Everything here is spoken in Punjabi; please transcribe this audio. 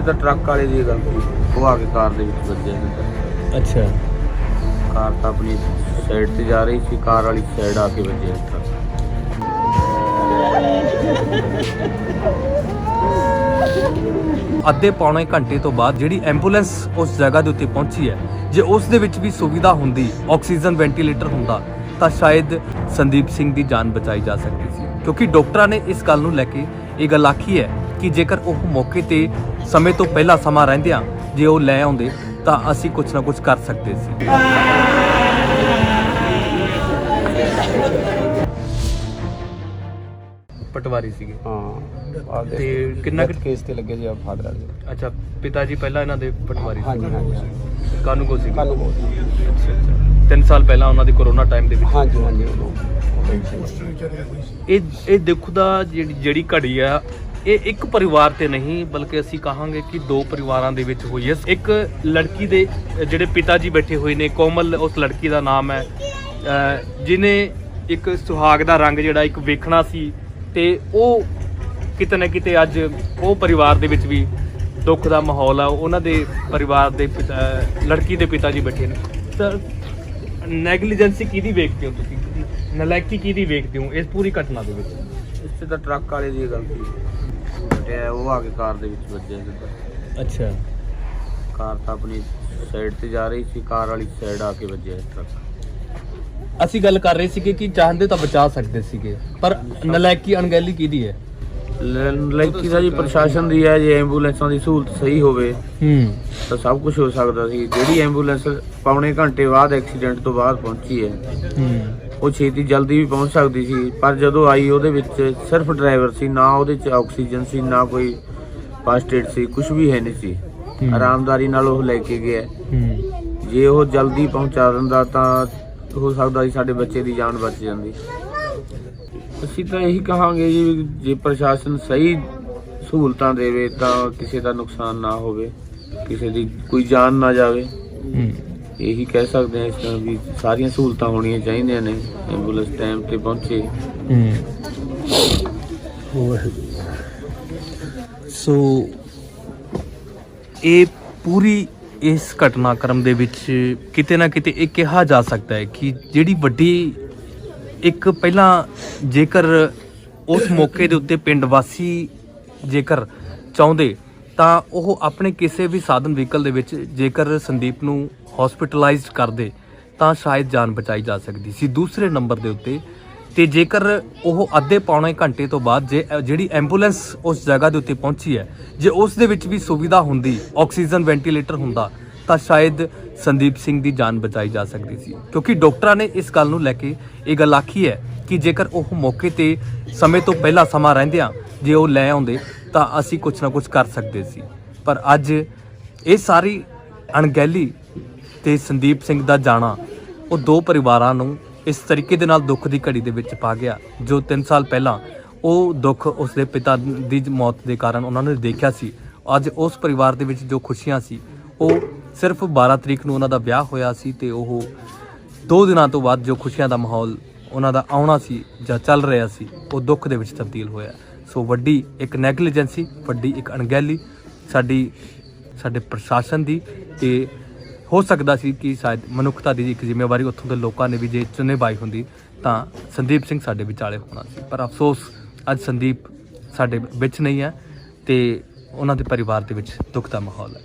ਤਾਂ ਟਰੱਕ ਵਾਲੇ ਦੀ ਗਲਤੀ ਉਹ ਆ ਕੇ ਕਾਰ ਦੇ ਵਿੱਚ ਵੱਜਿਆ ਸਿੱਧਾ ਅੱਛਾ। ਕਾਰ ਤਾਂ ਆਪਣੀ ਸਾਈਡ ਤੇ ਜਾ ਰਹੀ ਸੀ ਕਾਰ ਵਾਲੀ ਸਾਈਡ ਆ ਕੇ ਵੱਜਿਆ ਟਰੱਕ। ਅੱਧੇ ਪੌਣੇ ਘੰਟੇ ਤੋਂ ਬਾਅਦ ਜਿਹੜੀ ਐਂਬੂਲੈਂਸ ਉਸ ਜਗ੍ਹਾ ਦੇ ਉੱਤੇ ਪਹੁੰਚੀ ਹੈ ਜੇ ਉਸ ਦੇ ਵਿੱਚ ਵੀ ਸੁਵਿਧਾ ਹੁੰਦੀ ਆਕਸੀਜਨ ਵੈਂਟੀਲੇਟਰ ਹੁੰਦਾ ਤਾਂ ਸ਼ਾਇਦ ਸੰਦੀਪ ਸਿੰਘ ਦੀ ਜਾਨ ਬਚਾਈ ਜਾ ਸਕਦੀ ਸੀ। ਕਿਉਂਕਿ ਡਾਕਟਰਾਂ ਨੇ ਇਸ ਗੱਲ ਨੂੰ ਲੈ ਕੇ ਇਹ ਗੱਲ ਆਖੀ ਹੈ ਕਿ ਜੇਕਰ ਉਹ ਮੌਕੇ ਤੇ ਸਮੇਂ ਤੋਂ ਪਹਿਲਾਂ ਸਮਾਂ ਰਹਿੰਦਿਆਂ ਜੇ ਉਹ ਲੈ ਆਉਂਦੇ ਤਾਂ ਅਸੀਂ ਕੁਝ ਨਾ ਕੁਝ ਕਰ ਸਕਦੇ ਸੀ। ਪਟਵਾਰੀ ਸੀਗੇ। ਹਾਂ। ਤੇ ਕਿੰਨਾ ਕੁ- ਕੇਸ ਤੇ ਲੱਗੇ ਜੀ ਆ ਫਾਦਰ ਵਾਲੇ। ਅੱਛਾ ਪਿਤਾ ਜੀ ਪਹਿਲਾਂ ਇਹਨਾਂ ਦੇ ਪਟਵਾਰੀ ਹਾਂਜੀ ਹਾਂਜੀ ਕਾਨੂੰਗੋ ਸੀ ਕੱਲ ਨੂੰ ਅੱਛਾ ਅੱਛਾ। 3 ਸਾਲ ਪਹਿਲਾਂ ਉਹਨਾਂ ਦੀ ਕਰੋਨਾ ਟਾਈਮ ਦੇ ਵਿੱਚ। ਹਾਂਜੀ ਹਾਂਜੀ ਇਹ ਇਹ ਦੇਖੋ ਦਾ ਜਿਹੜੀ ਜਿਹੜੀ ਘੜੀ ਆ ਇਹ ਇੱਕ ਪਰਿਵਾਰ ਤੇ ਨਹੀਂ, ਬਲਕਿ ਅਸੀਂ ਕਹਾਂਗੇ ਕਿ ਦੋ ਪਰਿਵਾਰਾਂ ਦੇ ਵਿੱਚ ਹੋਈ ਹੈ। ਇੱਕ ਲੜਕੀ ਦੇ, ਜਿਹੜੇ ਪਿਤਾ ਜੀ ਬੈਠੇ ਹੋਏ ਨੇ, ਕੋਮਲ ਉਸ ਲੜਕੀ ਦਾ ਨਾਮ ਹੈ, ਅਹ ਜਿਨੇ ਇੱਕ ਸੁਹਾਗ ਦਾ ਰੰਗ ਜਿਹੜਾ ਇੱਕ ਵੇਖਣਾ ਸੀ ਤੇ ਉਹ ਕਿਤੇ ਨਾ ਕਿਤੇ ਅੱਜ ਉਹ ਪਰਿਵਾਰ ਦੇ ਵਿੱਚ ਵੀ ਦੁੱਖ ਦਾ ਮਾਹੌਲ ਆ। ਉਹਨਾਂ ਦੇ ਪਰਿਵਾਰ ਦੇ ਲੜਕੀ ਦੇ ਪਿਤਾ ਜੀ ਬੈਠੇ ਨੇ। ਸਰ ਨੈਗਲੀਜੈਂਸੀ ਕਿਹਦੀ ਵੇਖਦੇ ਹੋ ਤੁਸੀਂ? ਨਲਾਇਕੀ ਕਿਹਦੀ ਵੇਖਦੇ ਹੋ ਇਸ ਪੂਰੀ ਘਟਨਾ ਦੇ ਵਿੱਚ? ਇਸ ਤੇ ਤਾਂ ਟਰੱਕ ਵਾਲੇ ਦੀ ਗਲਤੀ ਬਟਿਆ ਉਹ ਆ ਕੇ ਕਾਰ ਦੇ ਵਿੱਚ ਵੱਜਿਆ ਸਿੱਧਾ। ਅੱਛਾ। ਕਾਰ ਤਾਂ ਆਪਣੀ ਸਾਈਡ ਤੇ ਜਾ ਰਹੀ ਸੀ ਕਾਰ ਵਾਲੀ ਸਾਈਡ ਆ ਕੇ ਵੱਜਿਆ ਟਰੱਕ ਅਸੀਂ ਗੱਲ ਕਰ ਰਹੇ ਸੀਗੇ ਕਿ ਚਾਹੁੰਦੇ ਤਾਂ ਬਚਾ ਸਕਦੇ ਸੀਗੇ ਪਰ ਨਲਾਇਕੀ ਅਣਗਹਿਲੀ ਕਿਹਦੀ ਹੈ? ਲੜਕੀ ਦਾ ਜੀ ਪ੍ਰਸ਼ਾਸਨ ਦੀ ਹੈ ਜੇ ਐਂਬੂਲੈਂਸਾਂ ਦੀ ਸਹੂਲਤ ਸਹੀ ਹੋਵੇ ਹੂੰ। ਤਾਂ ਸਭ ਕੁਝ ਹੋ ਸਕਦਾ ਸੀ। ਜਿਹੜੀ ਐਂਬੂਲੈਂਸ ਪੌਣੇ ਘੰਟੇ ਬਾਅਦ ਐਕਸੀਡੈਂਟ ਤੋਂ ਬਾਅਦ ਪਹੁੰਚੀ ਹੈ ਹੂੰ। ਉਹ ਛੇਤੀ ਜਲਦੀ ਵੀ ਪਹੁੰਚ ਸਕਦੀ ਸੀ ਪਰ ਜਦੋਂ ਆਈ ਉਹਦੇ ਵਿੱਚ ਸਿਰਫ ਡਰਾਈਵਰ ਸੀ ਨਾ ਉਹਦੇ 'ਚ ਆਕਸੀਜਨ ਸੀ ਨਾ ਕੋਈ ਫਸਟ ਏਡ ਸੀ ਕੁਝ ਵੀ ਹੈ ਨਹੀਂ ਸੀ। ਆਰਾਮਦਾਰੀ ਨਾਲ ਉਹ ਲੈ ਕੇ ਗਿਆ। ਜੇ ਉਹ ਜਲਦੀ ਪਹੁੰਚਾ ਦਿੰਦਾ ਤਾਂ ਹੋ ਸਕਦਾ ਸੀ ਸਾਡੇ ਬੱਚੇ ਦੀ ਜਾਨ ਬਚ ਜਾਂਦੀ। ਅਸੀਂ ਤਾਂ ਇਹੀ ਕਹਾਂਗੇ ਜੀ ਜੇ ਪ੍ਰਸ਼ਾਸਨ ਸਹੀ ਸਹੂਲਤਾਂ ਦੇਵੇ ਤਾਂ ਕਿਸੇ ਦਾ ਨੁਕਸਾਨ ਨਾ ਹੋਵੇ ਕਿਸੇ ਦੀ ਕੋਈ ਜਾਨ ਨਾ ਜਾਵੇ। ਹੂੰ। ਇਹੀ ਕਹਿ ਸਕਦੇ ਹਾਂ ਇਸ ਤਰ੍ਹਾਂ ਵੀ ਸਾਰੀਆਂ ਸਹੂਲਤਾਂ ਹੋਣੀਆਂ ਚਾਹੀਦੀਆਂ ਨੇ ਐਂਬੂਲੈਂਸ ਟਾਈਮ ਤੇ ਪਹੁੰਚੇ। ਸੋ, ਇਹ ਪੂਰੀ ਇਸ ਘਟਨਾਕ੍ਰਮ ਦੇ ਵਿੱਚ ਕਿਤੇ ਨਾ ਕਿਤੇ ਇਹ ਕਿਹਾ ਜਾ ਸਕਦਾ ਹੈ ਕਿ ਜਿਹੜੀ ਵੱਡੀ, ਇੱਕ ਪਹਿਲਾਂ ਜੇਕਰ ਉਸ ਮੌਕੇ ਦੇ ਉੱਤੇ ਪਿੰਡ ਵਾਸੀ ਜੇਕਰ ਚਾਹੁੰਦੇ ਤਾਂ ਉਹ ਆਪਣੇ ਕਿਸੇ ਵੀ ਸਾਧਨ ਵਹੀਕਲ ਦੇ ਵਿੱਚ ਜੇਕਰ ਸੰਦੀਪ ਨੂੰ ਹਸਪੀਟਲਾਈਜ਼ਡ ਕਰਦੇ, ਤਾਂ ਸ਼ਾਇਦ ਜਾਨ ਬਚਾਈ ਜਾ ਸਕਦੀ ਸੀ। ਦੂਸਰੇ ਨੰਬਰ ਦੇ ਉੱਤੇ, ਤੇ ਜੇਕਰ ਉਹ ਅੱਧੇ ਪੌਣੇ ਘੰਟੇ ਤੋਂ ਬਾਅਦ ਜੇ ਜਿਹੜੀ ਐਂਬੂਲੈਂਸ ਉਸ ਜਗ੍ਹਾ ਦੇ ਉੱਤੇ ਪਹੁੰਚੀ ਹੈ, ਜੇ ਉਸ ਦੇ ਵਿੱਚ ਵੀ ਸੁਵਿਧਾ ਹੁੰਦੀ, ਆਕਸੀਜਨ ਵੈਂਟੀਲੇਟਰ ਹੁੰਦਾ, ਤਾਂ ਸ਼ਾਇਦ ਸੰਦੀਪ ਸਿੰਘ ਦੀ ਜਾਨ ਬਚਾਈ ਜਾ ਸਕਦੀ ਸੀ। ਕਿਉਂਕਿ ਡਾਕਟਰਾਂ ਨੇ ਇਸ ਗੱਲ ਨੂੰ ਲੈ ਕੇ ਇਹ ਗੱਲ ਆਖੀ ਹੈ ਕਿ ਜੇਕਰ ਉਹ ਮੌਕੇ ਤੇ ਸਮੇਂ ਤੋਂ ਪਹਿਲਾਂ ਸਮਾਂ ਰਹਿੰਦਿਆਂ ਜੇ ਉਹ ਲੈ ਆਉਂਦੇ ਤਾਂ ਅਸੀਂ ਕੁਝ ਨਾ ਕੁਝ ਕਰ ਸਕਦੇ ਸੀ। ਪਰ ਅੱਜ ਇਹ ਸਾਰੀ ਅਣਗਹਿਲੀ ਤੇ ਸੰਦੀਪ ਸਿੰਘ ਦਾ ਜਾਣਾ, ਉਹ ਦੋ ਪਰਿਵਾਰਾਂ ਨੂੰ ਇਸ ਤਰੀਕੇ ਦੇ ਨਾਲ ਦੁੱਖ ਦੀ ਘੜੀ ਦੇ ਵਿੱਚ ਪਾ ਗਿਆ, ਜੋ 3 ਸਾਲ ਪਹਿਲਾਂ ਉਹ ਦੁੱਖ ਉਸਦੇ ਪਿਤਾ ਦੀ ਮੌਤ ਦੇ ਕਾਰਨ ਉਹਨਾਂ ਨੇ ਦੇਖਿਆ ਸੀ। ਅੱਜ ਉਸ ਪਰਿਵਾਰ ਦੇ ਵਿੱਚ ਜੋ ਖੁਸ਼ੀਆਂ ਸੀ, ਉਹ ਸਿਰਫ 12 ਤਰੀਕ ਨੂੰ ਉਹਨਾਂ ਦਾ ਵਿਆਹ ਹੋਇਆ ਸੀ ਤੇ ਉਹ ਦੋ ਦਿਨਾਂ ਤੋਂ ਬਾਅਦ ਜੋ ਖੁਸ਼ੀਆਂ ਦਾ ਮਾਹੌਲ ਉਹਨਾਂ ਦਾ ਆਉਣਾ ਸੀ ਜਾਂ ਚੱਲ ਰਿਹਾ ਸੀ, ਉਹ ਦੁੱਖ ਦੇ ਵਿੱਚ ਤਬਦੀਲ ਹੋਇਆ। ਸੋ ਵੱਡੀ ਇੱਕ ਨੈਗਲੀਜੈਂਸੀ, ਵੱਡੀ ਇੱਕ ਅਣਗਹਿਲੀ ਸਾਡੀ, ਸਾਡੇ ਪ੍ਰਸ਼ਾਸਨ ਦੀ ਤੇ ਹੋ ਸਕਦਾ ਸੀ ਕਿ ਸ਼ਾਇਦ ਮਨੁੱਖਤਾ ਦੀ ਇੱਕ ਜ਼ਿੰਮੇਵਾਰੀ ਉੱਥੋਂ ਦੇ ਲੋਕਾਂ ਨੇ ਵੀ ਜੇ ਚੁਣੇ ਬਾਈ ਹੁੰਦੀ ਤਾਂ ਸੰਦੀਪ ਸਿੰਘ ਸਾਡੇ ਵਿਚਾਲੇ ਹੋਣਾ ਸੀ। ਪਰ ਅਫਸੋਸ, ਅੱਜ ਸੰਦੀਪ ਸਾਡੇ ਵਿੱਚ ਨਹੀਂ ਹੈ ਤੇ ਉਹਨਾਂ ਦੇ ਪਰਿਵਾਰ ਦੇ ਵਿੱਚ ਦੁੱਖ ਦਾ ਮਾਹੌਲ ਹੈ।